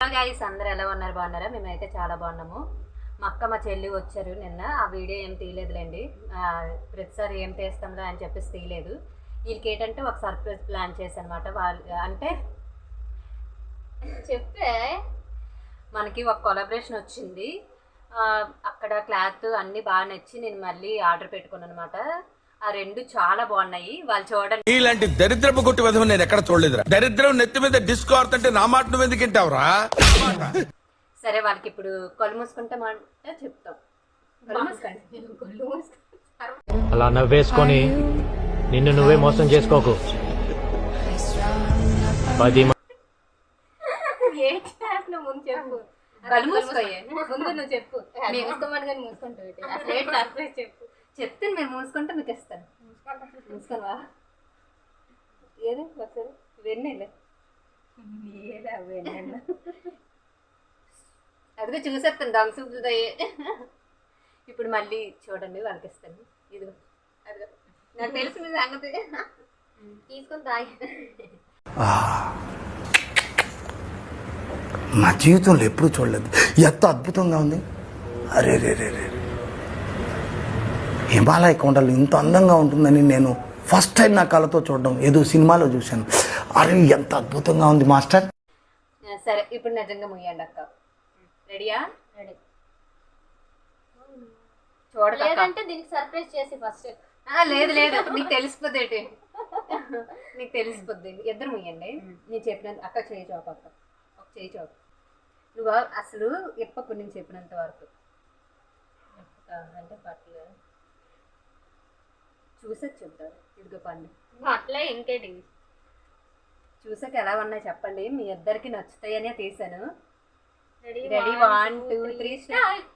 Guys అందరు ఎలా ఉన్నారు? బాగున్నారా? మేమైతే చాలా బాగున్నాము. మా అక్క మా చెల్లి వచ్చారు నిన్న. ఆ వీడియో ఏం తీయలేదులేండి. ప్రతిసారి ఏం తీస్తాంలే అని చెప్పేసి తీయలేదు. వీళ్ళకి ఏంటంటే ఒక సర్ప్రైజ్ ప్లాన్ చేశాను వాళ్ళ వాళ్ళు అంటే చెప్పే మనకి ఒక కొలాబరేషన్ వచ్చింది. అక్కడ క్లాత్ అన్నీ బాగా నచ్చి నేను మళ్ళీ ఆర్డర్ పెట్టుకున్నాను అనమాట ఆ రెండు చాలా బాగున్నాయి. వాళ్ళు చూడండి. ఇలాంటి దరిద్రపు కొట్టి విధం నేను ఎక్కడ చూడలేదురా. దరిద్రం నెత్తి మీద డిస్కో ఆడుతుంటే నా మాట నువ్వు ఎందుకు వింటావురా? సరే వాళ్ళకి ఇప్పుడు కళ్ళు మూసుకుంటామంటే చెప్తాం. కళ్ళు మూసుకోండి. కళ్ళు మూసుకో. అలా నవ్వేసుకొని నిన్ను నువ్వే మోసం చేసుకోకు. పది మ- ముందు చెప్పు. కళ్ళు మూసుకోయే. ముందు నువ్వు చెప్పు. మేము మూసుకోమని కానీ మూసుకుంటావు అసలు ఏంటి సర్ప్రైజ్ చెప్పు. చెప్తే మేము మూసుకుంటే మీకు ఇస్తాను. మూసుకోవా? ఏది? ఒకసారి. వెన్నెలే. అదిగో చూసేస్తాను దొంగ చూపులతో ఇప్పుడు మళ్ళీ చూడండి వాళ్ళకి ఇస్తాను. ఇదిగో. అదిగో. నాకు తెలుసు మీ సంగతి. తీసుకొని తాగి నా జీవితంలో ఎప్పుడూ చూడలేదు. ఎంత అద్భుతంగా ఉంది. అరే రే రే రే. హిమాలయ కొండలు ఇంత అందంగా ఉంటుందని నేను ఫస్ట్ టైం నా కళ్ళతో చూడడం ఏదో సినిమాలో చూశాను. అరే ఎంత అద్భుతంగా ఉంది మాస్టర్. సరే ఇప్పుడు నిజంగా ముయ్యండి అక్క. రెడీయా రెడీ చూడక లేదంటే దీనికి సర్ప్రైజ్ చేసి ఫస్ట్ లేదు లేదు. నీకు తెలిసిపోద్ది ఏంటి? నీకు తెలిసిపోద్ది. ఇద్దరు ముయ్యండి. నేను చెప్పినంత అక్క చేయి చూపు అక్క ఒక చేయి చూపు. నువ్వు అసలు ఎప్పకు నేను చెప్పినంత వరకు. అంటే బట్టలు. చూసాక చెప్తారు. ఇదిగో పండు. అట్లే ఇంకేంటి చూసాక ఎలా ఉన్నాయి చెప్పండి. మీ ఇద్దరికి నచ్చుతాయనే తీసాను. Ready ready one two three start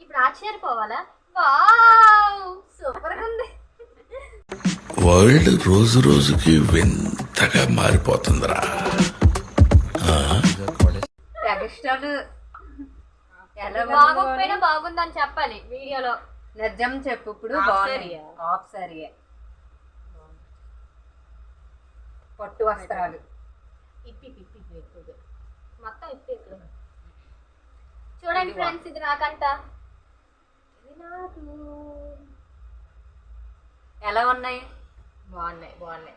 ఇప్పుడు ఆశ్చర్యపోవాలా వావ్ సూపర్గా ఉంది. వరల్డ్ రోజు రోజుకి వింతగా మారిపోతుందిరా. బాగోకపోయినా బాగుందని చెప్పాలి వీడియోలో. నిజం చెప్పు ఇప్పుడు? హాఫ్ సారీ పట్టు వస్త్రాలు. ఇప్పి పిప్పి ఎక్కువగా మొత్తం ఇప్పి చూడండి ఫ్రెండ్స్ ఇది నాకంట ఇది నాకు. ఎలా ఉన్నాయి? బాగున్నాయి బాగున్నాయి.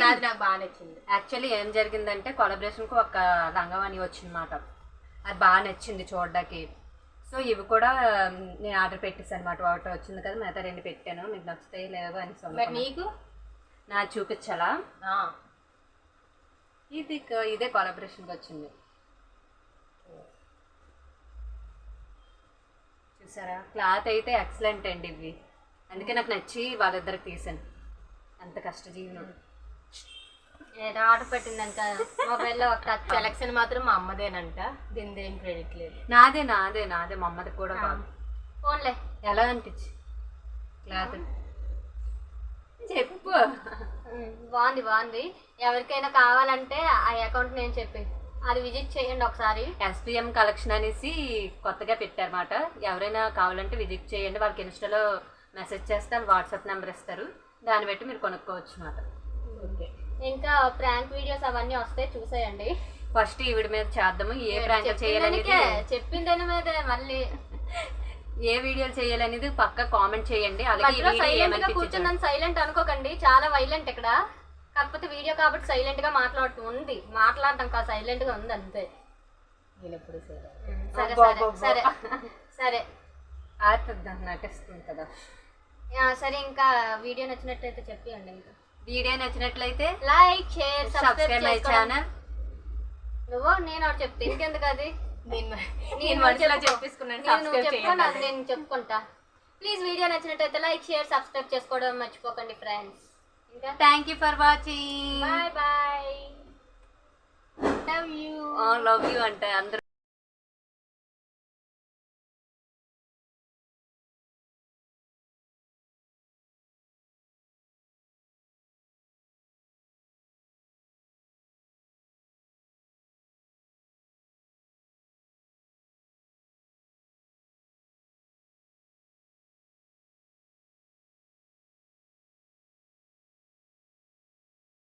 నాది నాకు బాగా నచ్చింది. యాక్చువల్లీ ఏం జరిగిందంటే కొలబరేషన్కి ఒక లంగవాణి వచ్చిందన్నమాట. అది బాగా నచ్చింది చూడడానికి. సో ఇవి కూడా నేను ఆర్డర్ పెట్టేసాను అనమాట ఒకటి వచ్చింది కదా మిగతా రెండు పెట్టాను. మీకు నచ్చుతాయి లేవో అని. నీకు నా చూపించాలా? ఇది ఇదే కొలాబరేషన్కి వచ్చింది. చూసారా? క్లాత్ అయితే ఎక్సలెంట్ అండి ఇవి. అందుకే నాకు నచ్చి వాళ్ళిద్దరికి తీసాను. అంత కష్టజీవిను నేను ఆర్డర్ పెట్టిందంట. మొబైల్లో ఒక సెలక్షన్ మాత్రం మా అమ్మదేనంట. దీని ఏం క్రెడిట్ లేదు. నాదే నాదే నాదే. మా అమ్మది కూడా కాదు. ఫోన్లే. ఎలా అనిపించి? క్లాత్. చెప్పు. బాగుంది బాగుంది. ఎవరికైనా కావాలంటే ఆ అకౌంట్ నేను చెప్పి. అది విజిట్ చేయండి ఒకసారి. ఎస్పిఎం కలెక్షన్ అనేసి కొత్తగా పెట్టారన్నమాట. ఎవరైనా కావాలంటే విజిట్ చేయండి. వాళ్ళకి ఇన్స్టాలో మెసేజ్ చేస్తే వాట్సాప్ నెంబర్ ఇస్తారు. దాన్ని బట్టి మీరు కొనుక్కోవచ్చు అన్నమాట. ఓకే. ఇంకా ప్రాంక్ వీడియోస్ అవన్నీ వస్తాయి చూసేయండి. ఫస్ట్ ఈవిడ మీద చేద్దాము ఏ ప్రాంక్ చేయాలనేది. చెప్పిందానికే చెప్పిందని మీదే మళ్ళీ. ఏ వీడియోలు చేయాలనేది పక్క కామెంట్ చేయండి అలాగే కూర్చున్నాను సైలెంట్ అనుకోకండి చాలా వైలెంట్ ఇక్కడ. కాకపోతే వీడియో కాబట్టి సైలెంట్గా మాట్లాడుతూ ఉంది మాట్లాడటం కాదు సైలెంట్గా ఉంది అంతే. సరే. సరే సరే. సరే నటిస్తుంది కదా. సరే ఇంకా వీడియో నచ్చినట్లయితే చెప్పండి ఇంకా. వీడియో నచ్చినట్లయితే like share subscribe my channel నువ్వు నేను ఒకటి చెప్తే ఇంకెందుకు అది? నేను మనసులో చెప్పేసుకున్నాను, చెప్పుకోను చేయండి. అది నేను చెప్పుకుంటా. ప్లీజ్ వీడియో నచ్చినట్టయితే లైక్ షేర్ సబ్స్క్రైబ్ చేసుకోవడం మర్చిపోకండి ఫ్రెండ్స్ ఇంకా? Thank you for watching bye bye love you love you అంటే అందరూ